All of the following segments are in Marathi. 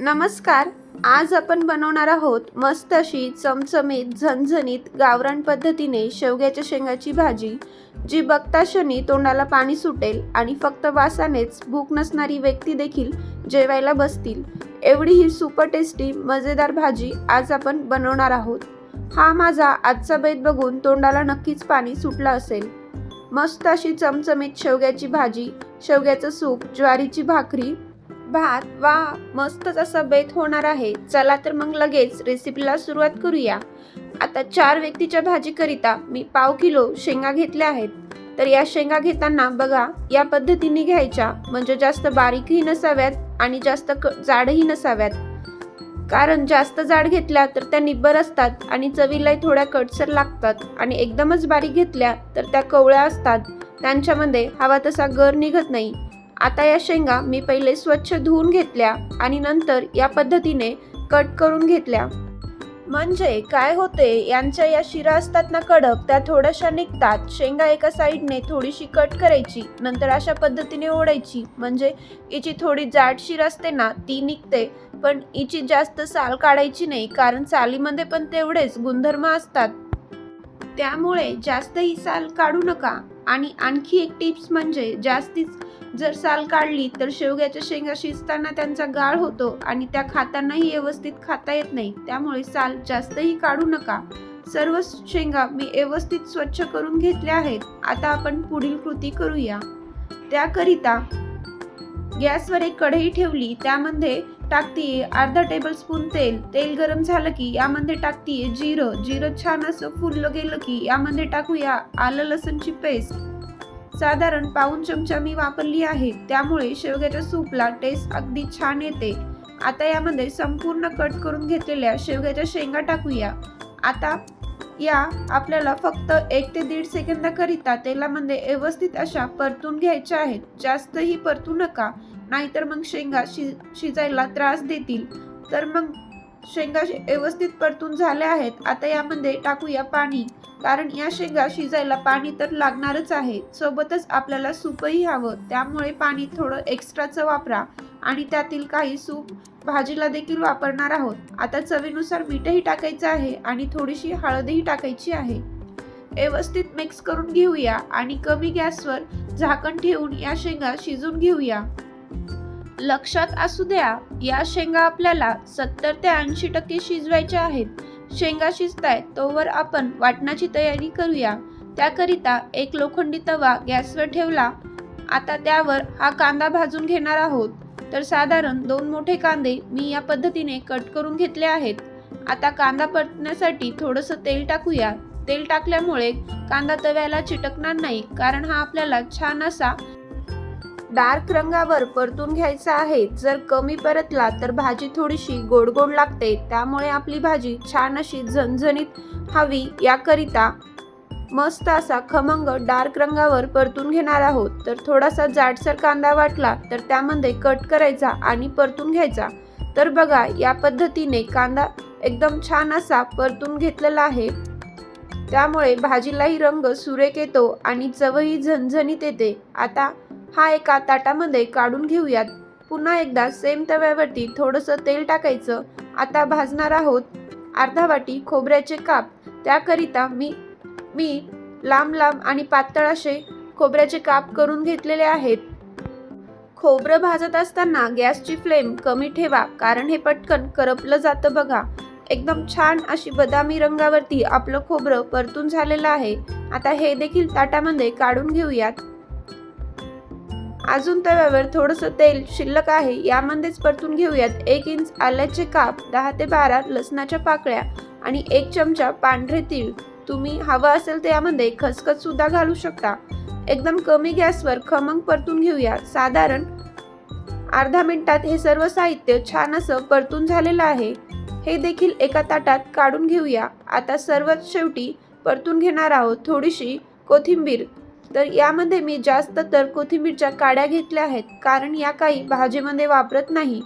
नमस्कार. आज आपण बनवणार आहोत मस्त अशी चमचमीत झणझणीत गावरान पद्धतीने शेवग्याच्या शेंगाची भाजी जी बघता क्षणी तोंडाला पाणी सुटेल आणि फक्त वासानेच भूक नसणारी व्यक्ती देखील जेवायला बसतील. एवढी ही सुपर टेस्टी मजेदार भाजी आज आपण बनवणार आहोत. हा माझा आजचा बेत बघून तोंडाला नक्कीच पाणी सुटलं असेल. मस्त अशी चमचमीत शेवग्याची भाजी शेवग्याचं सूप ज्वारीची भाकरी भात वा मस्तच असा बेत होणार आहे. चला तर मग लगेच रेसिपीला सुरुवात करूया. आता चार व्यक्तीच्या भाजीकरिता मी पाव किलो शेंगा घेतल्या आहेत. तर या शेंगा घेताना बघा या पद्धतीने घ्यायच्या. म्हणजे जास्त बारीकही नसाव्यात आणि जास्त क जाडही नसाव्यात. कारण जास्त जाड घेतल्या तर त्या निब्बर असतात आणि चवीलाही थोड्या कटसर लागतात. आणि एकदमच बारीक घेतल्या तर त्या कवळ्या असतात. त्यांच्यामध्ये हवा तसा गर निघत नाही. आता या शेंगा मी पहिले स्वच्छ धुवून घेतल्या आणि नंतर या पद्धतीने कट करून घेतल्या. म्हणजे काय होते यांच्या या शिरा असतात ना कडक त्या थोड्याशा निघतात. शेंगा एका साईडने थोडीशी कट करायची नंतर अशा पद्धतीने ओढायची. म्हणजे हिची थोडी जाड शिर असते ना ती निघते. पण हिची जास्त साल काढायची नाही कारण सालीमध्ये पण तेवढेच गुणधर्म असतात. त्यामुळे जास्त ही साल काढू नका. आणि आणखी एक टिप्स म्हणजे जास्तीच जर साल काढली तर शेवग्याच्या शेंगा शिजताना त्यांचा गाळ होतो आणि त्या खातानाही व्यवस्थित खाता येत नाही. त्यामुळे साल जास्तही काढू नका. सर्व शेंगा मी व्यवस्थित स्वच्छ करून घेतल्या आहेत. आता आपण पुढील कृती करूया. त्याकरिता गॅसवर एक कढई ठेवली. त्यामध्ये टाकतीये अर्धा टेबल स्पून तेल. तेल गरम झालं की यामध्ये टाकतीये जिरं. जिरं छान असं फुललं गेलं की यामध्ये टाकूया आलं लसणची पेस्ट. साधारण पाऊन चमचा मी वापरली आहे. त्यामुळे शेवग्याच्या सूपला टेस्ट अगदी छान येते. आता यामध्ये संपूर्ण कट करून घेतलेल्या शेवग्याच्या शेंगा टाकूया. आता या आपल्याला फक्त एक ते दीड सेकंदाकरिता तेलामध्ये व्यवस्थित अशा परतून घ्यायच्या आहेत. जास्तही परतू नका नाहीतर मग शेंगा शि शिजायला त्रास देतील. तर मग शेंगा शि- व्यवस्थित परतून झाल्या आहेत. आता यामध्ये टाकूया पाणी. कारण या शेंगा शिजायला पाणी तर लागणारच आहे. सोबतच आपल्याला सूपही हवं. त्यामुळे पाणी थोडं एक्स्ट्राचं वापरा. आणि त्यातील काही सूप भाजीला देखील वापरणार आहोत. आता चवीनुसार मीठही टाकायचं आहे आणि थोडीशी हळदही टाकायची आहे. व्यवस्थित मिक्स करून घेऊया आणि कमी गॅसवर झाकण ठेवून या शेंगा शिजून घेऊया. लक्षात असू द्या या शेंगा आपल्याला सत्तर ते ऐंशी टक्के शिजवायच्या आहेत. शेंगा शिजताय तोवर आपण वाटणाची तयारी करूया. त्याकरिता एक लोखंडी तवा गॅसवर ठेवला. आता त्यावर हा कांदा भाजून घेणार आहोत. तर साधारण दोन मोठे कांदे मी या पद्धतीने कट करून घेतले आहेत. आता कांदा परतण्यासाठी थोडंसं तेल टाकूया. तेल टाकल्यामुळे कांदा तव्याला चिटकणार नाही कारण हा आपल्याला छान असा डार्क रंगावर परतून घ्यायचा आहे. जर कमी परतला तर भाजी थोडीशी गोड गोड लागते. त्यामुळे आपली भाजी छान अशी झणझणीत हवी. याकरिता मस्त असा खमंग डार्क रंगावर परतून घेणार आहोत. तर थोडासा जाडसर कांदा वाटला तर त्यामध्ये कट करायचा आणि परतून घ्यायचा. तर बघा या पद्धतीने कांदा एकदम छान असा परतून घेतलेला आहे. त्यामुळे भाजीलाही रंग सुरेख येतो आणि चवही झणझणीत येते. आता हा एका ताटामध्ये काढून घेऊयात. पुन्हा एकदा सेम तव्यावरती थोडंसं तेल टाकायचं. आता भाजणार आहोत. अर्धा वाटी खोबऱ्याचे काप. त्याकरिता मी मी लांब लांब आणि पातळ असे खोबऱ्याचे काप करून घेतलेले आहेत. खोबरं भाजत असताना गॅसची फ्लेम कमी ठेवा कारण हे पटकन करपलं जातं बघा. एकदम छान अशी बदामी रंगावरती आपलं खोबरं परतून झालेलं आहे. आता हे देखील ताटामध्ये काढून घेऊयात. अजून तव्यावर थोडंसं तेल शिल्लक आहे यामध्येच परतून घेऊयात. एक इंच आल्याचे काप दहा ते बारा लसणाच्या पाकळ्या आणि एक चमचा पांढरे तीळ. तुम्ही हवं असेल तर यामध्ये खसखस सुद्धा घालू शकता. एकदम कमी गॅसवर खमंग परतून घेऊया. साधारण अर्धा मिनिटात हे सर्व साहित्य छान असं परतून झालेलं आहे. हे देखील एका ताटात काढून घेऊया. आता सर्वात शेवटी परतून घेणार आहोत थोडीशी कोथिंबीर. तर यामध्ये मी जास्त तर कोथिंबीरच्या काड्या घेतल्या आहेत कारण या काही भाजीमध्ये वापरत नाही.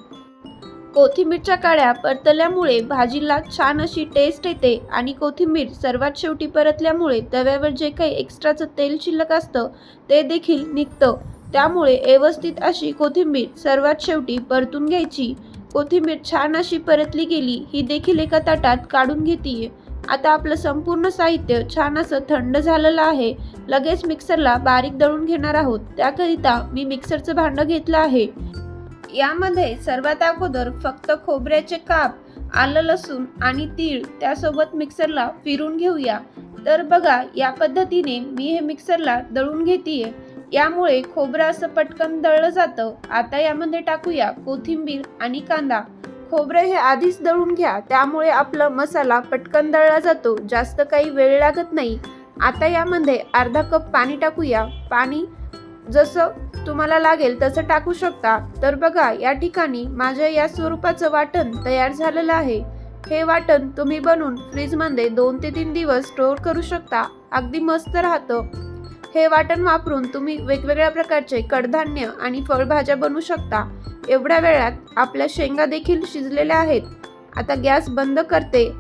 कोथिंबीरच्या काड्या परतल्यामुळे भाजीला छान अशी टेस्ट येते आणि कोथिंबीर सर्वात शेवटी परतल्यामुळे तव्यावर जे काही एक्स्ट्राचं तेल शिल्लक असतं ते देखील निघतं. त्यामुळे व्यवस्थित अशी कोथिंबीर सर्वात शेवटी परतून घ्यायची. कोथिंबीर छान अशी परतली गेली ही देखील एका ताटात काढून घेतीये. आता आपलं संपूर्ण साहित्य छान असं थंड झालेलं आहे. लगेच मिक्सरला बारीक दळून घेणार आहोत. त्याकरिता मी मिक्सरचं भांडं घेतलं आहे. यामध्ये सर्वात अगोदर फक्त खोबऱ्याचे काप आलं लसूण आणि तीळ त्यासोबत मिक्सरला फिरून घेऊया. तर बघा या पद्धतीने मी हे मिक्सरला दळून घेतीये. यामुळे खोबरं असं पटकन दळलं जातं. आता यामध्ये टाकूया कोथिंबीर आणि कांदा. खोबरं हे आधीच दळून घ्या. त्यामुळे आपला मसाला पटकन दळला जातो. जास्त काही वेळ लागत नाही. आता यामध्ये अर्धा कप पाणी टाकूया. पाणी जसं तुम्हाला लागेल तसं टाकू शकता. तर बघा या ठिकाणी माझ्या या स्वरूपाचं वाटण तयार झालेलं आहे. हे वाटण तुम्ही बनवून फ्रीजमध्ये दोन ते तीन दिवस स्टोअर करू शकता. अगदी मस्त राहतं. हे वाटण वापरून तुम्ही वेगवेगळ्या प्रकारचे कडधान्य आणि फळभाज्या बनवू शकता. एवढ्या वेळात आपल्या शेंगा देखील शिजलेल्या आहेत. आता गॅस बंद करते.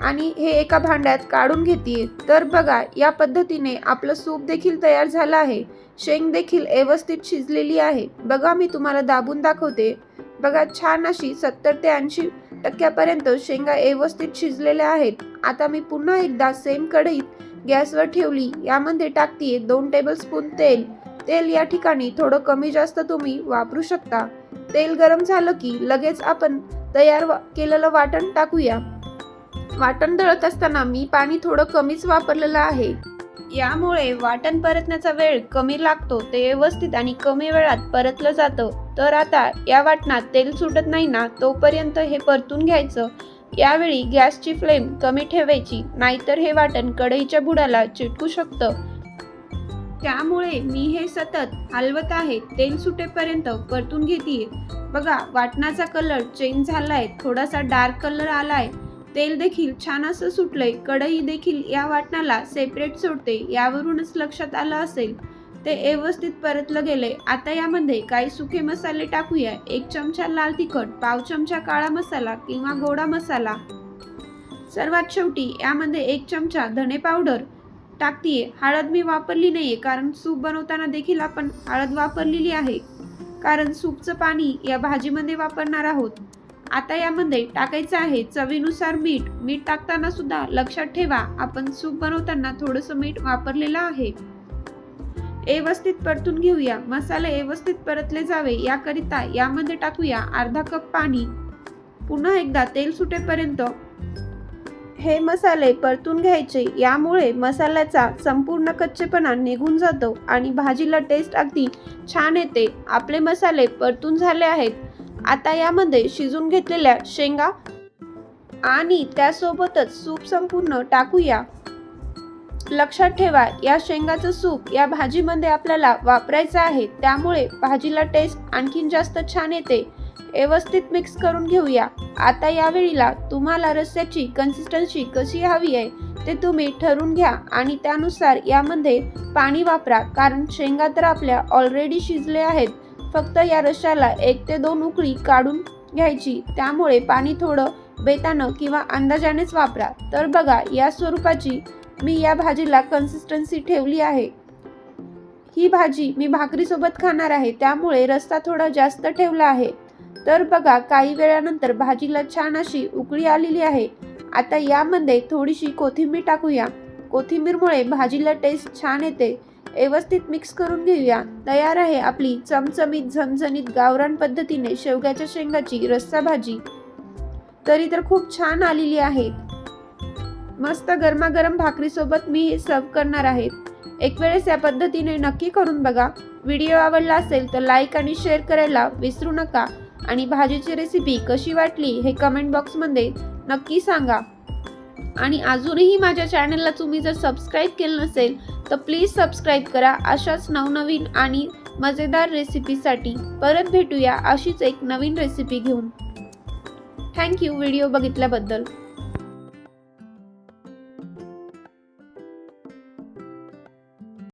आणि हे एका भांड्यात काढून घेते. तर बघा या पद्धतीने आपलं सूप देखील तयार झालं आहे. शेंग देखील व्यवस्थित शिजलेली आहे. बघा मी तुम्हाला दाबून दाखवते. बघा छान अशी सत्तर ते ऐंशी टक्क्यापर्यंत शेंगा व्यवस्थित शिजलेल्या आहेत. आता मी पुन्हा एकदा सेम कढईत गॅसवर ठेवली. यामध्ये टाकते दोन टेबलस्पून तेल. तेल या ठिकाणी थोडं कमी जास्त तुम्ही वापरू शकता. तेल गरम झालं की लगेच आपण तयार केलेलं वाटण टाकूया. वाटण दळत असताना मी पाणी थोडं कमीच वापरलेलं आहे. यामुळे वाटण परतण्याचा वेळ कमी लागतो ते व्यवस्थित आणि कमी वेळात परतलं जातं. तर आता या वाटणात तेल सुटत नाही ना तोपर्यंत हे परतून घ्यायचं. यावेळी गॅसची फ्लेम कमी ठेवायची नाहीतर हे वाटण कढईच्या बुडाला चिटकू शकतं. त्यामुळे मी हे सतत हलवत आहे तेल सुटेपर्यंत परतून घेते बघा वाटणाचा कलर चेंज झालाय थोडासा डार्क कलर आलाय. तेल देखील छान असं सुटलंय कढई देखील या वाटणाला सेपरेट सोडते यावरूनच लक्षात आलं असेल. ते व्यवस्थित परतलं गेले आता यामध्ये काही सुके मसाले टाकूया. एक चमचा लाल तिखट पाव चमचा काळा मसाला किंवा गोडा मसाला. सर्वात शेवटी यामध्ये एक चमचा धने पावडर टाकतीये. हळद मी वापरली नाहीये कारण सूप बनवताना देखील आपण हळद वापरलेली आहे. कारण सूपचं पाणी या भाजीमध्ये वापरणार आहोत. आता यामध्ये टाकायचं आहे चवीनुसार मीठ. मीठ टाकताना सुद्धा लक्षात ठेवा आपण सूप बनवताना थोडंसं मीठ वापरलेलं आहे. व्यवस्थित परतून घेऊया. मसाले व्यवस्थित परतले जावे. याकरिता यामध्ये टाकूया अर्धा कप पाणी. पुन्हा एकदा तेल सुटेपर्यंत हे मसाले परतून घ्यायचे. यामुळे मसाल्याचा संपूर्ण कच्चेपणा निघून जातो आणि भाजीला टेस्ट अगदी छान येते. आपले मसाले परतून झाले आहेत. आता यामध्ये शिजून घेतलेल्या शेंगा आणि त्यासोबतच सूप संपूर्ण टाकूया. लक्षात ठेवा या शेंगाचं सूप या भाजीमध्ये आपल्याला वापरायचं आहे. त्यामुळे भाजीला टेस्ट आणखीन जास्त छान येते. व्यवस्थित मिक्स करून घेऊया. आता या वेळीला तुम्हाला रस्स्याची कन्सिस्टन्सी कशी हवी आहे ते तुम्ही ठरवून घ्या आणि त्यानुसार यामध्ये पाणी वापरा कारण शेंगा तर आपल्या ऑलरेडी शिजले आहेत. फक्त या रश्श्याला एक ते दोन उकळी काढून घ्यायची. त्यामुळे पाणी थोडं बेतानं किंवा अंदाजानेच वापरा. तर बघा या स्वरूपाची मी या भाजीला कन्सिस्टन्सी ठेवली आहे. ही भाजी मी भाकरीसोबत खाणार आहे त्यामुळे रस्ता थोडा जास्त ठेवला आहे. तर बघा काही वेळानंतर भाजीला छान अशी उकळी आलेली आहे. आता यामध्ये थोडीशी कोथिंबीर टाकूया. कोथिंबीरमुळे भाजीला टेस्ट छान येते. व्यवस्थित मिक्स करून घेऊया. तयार आहे आपली चमचमीत झणझणीत गावरान पद्धतीने शेवग्याच्या शेंगाची रस्सा भाजी. तरी तर खूप छान आलेली आहे. मस्त गरमागरम भाकरीसोबत मी हे सर्व करणार आहे. एक वेळेस या पद्धतीने नक्की करून बघा. व्हिडिओ आवडला असेल तर लाईक आणि शेअर करायला विसरू नका. आणि भाजीची रेसिपी कशी वाटली हे कमेंट बॉक्समध्ये नक्की सांगा. आणि अजूनही माझ्या चॅनलला तुम्ही जर सबस्क्राईब केलं नसेल तर प्लीज सबस्क्राईब करा. अशाच नवनवीन आणि मजेदार रेसिपीसाठी परत भेटूया अशीच एक नवीन रेसिपी घेऊन. Thank you video बघितल्याबद्दल.